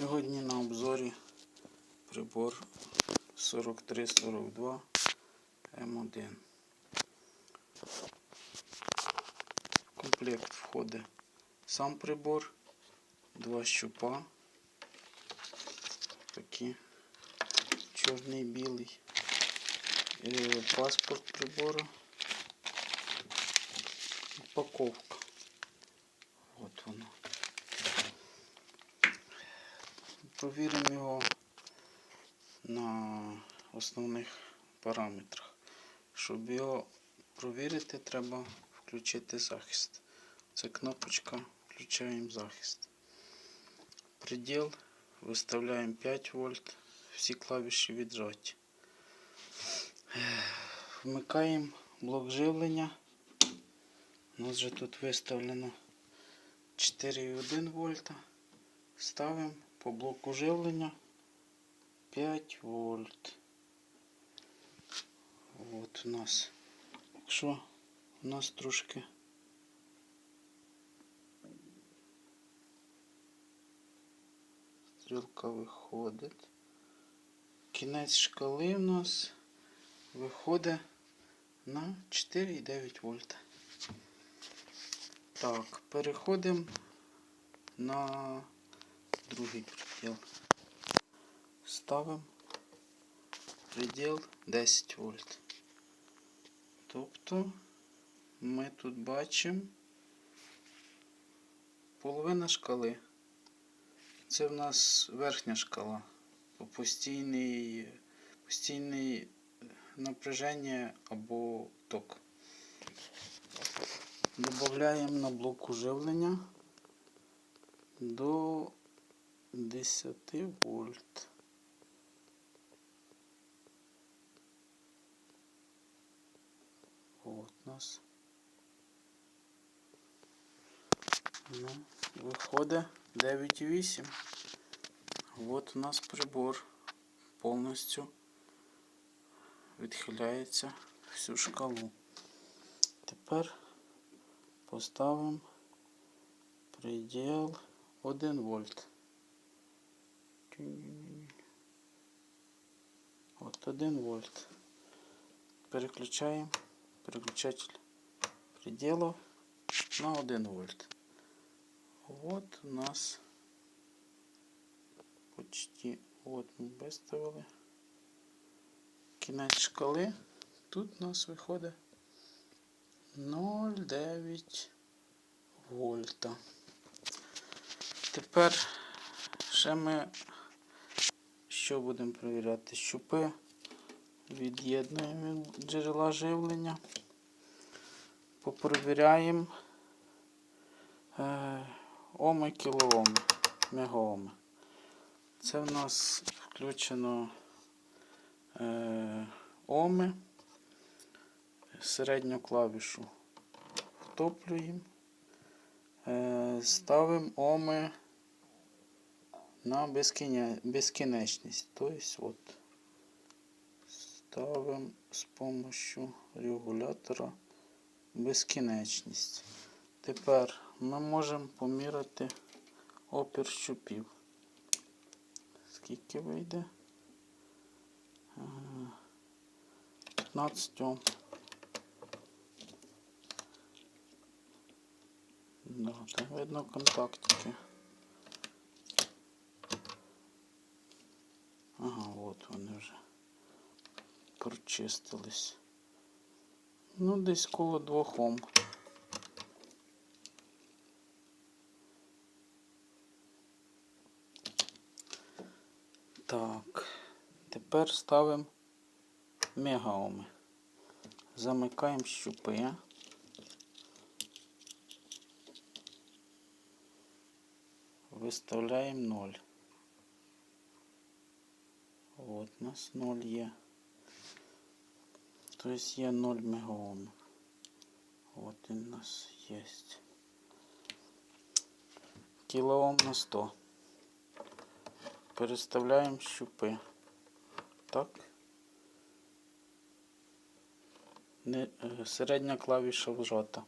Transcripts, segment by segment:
Сьогодні на обзорі прибор 4342 М1. В комплект входить сам прибор, два щупа, такі чорний білий, паспорт прибору, упаковка. От воно. Провіримо його на основних параметрах. Щоб його провірити, треба включити захист. Це кнопочка, включаємо захист. Приділ виставляємо 5 вольт, всі клавіші віджаті. Вмикаємо блок живлення. У нас же тут виставлено 4,1 вольта. Ставимо по блоку живлення 5 вольт. От у нас. Якщо у нас трошки стрілка виходить. Кінець шкали у нас виходить на 4,9 вольта. Так, переходимо на другий предел. Ставимо предел 10 вольт. Тобто ми тут бачимо половина шкали. Це в нас верхня шкала. Постійний, постійне напряження або ток. Добавляємо на блок уживлення до 10 вольт. Вот нас. Ну, виходить 9,8. Вот у нас прибор повністю відхиляється всю шкалу. Тепер поставимо предел 1 вольт. От 1 вольт. Переключаємо переключатель пределов на 1 вольт. Вот у нас почти от ми виставили. Кінець шкали. Тут у нас виходить 0,9 вольта. Тепер ще ми що будемо перевіряти? Щупи від'єднуємо від джерела живлення. Попровіряємо е, оми, кілооми, мегаоми. Це в нас включено е, оми, середню клавішу втоплюємо, е, ставимо оми на безкіне, безкінечність. Тобто от, ставимо з допомогою регулятора безкінечність. Тепер ми можемо поміряти опір щупів. Скільки вийде? Е, 15 Ом. Да, там видно контактики. Ага, от вони вже прочистились. Ну, десь коло двох Ом. Так, тепер ставимо мегаоми. Замикаємо щупи. Виставляємо 0. От у нас 0 є. Тобто є 0 мегаомів. От у нас є. Кілоом на 100. Переставляємо щупи. Так. Не, е, середня клавіша вжата.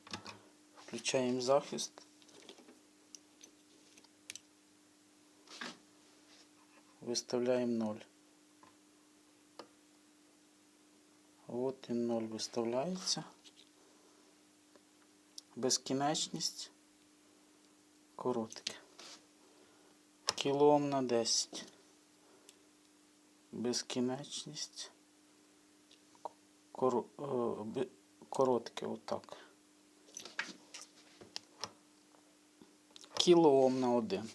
Включаємо захист. виставляємо 0. От і 0 виставляється. Безкінечність. Коротке. Кілом на 10. Безкінечність. Е, Коротке отак. Кілоом на 1.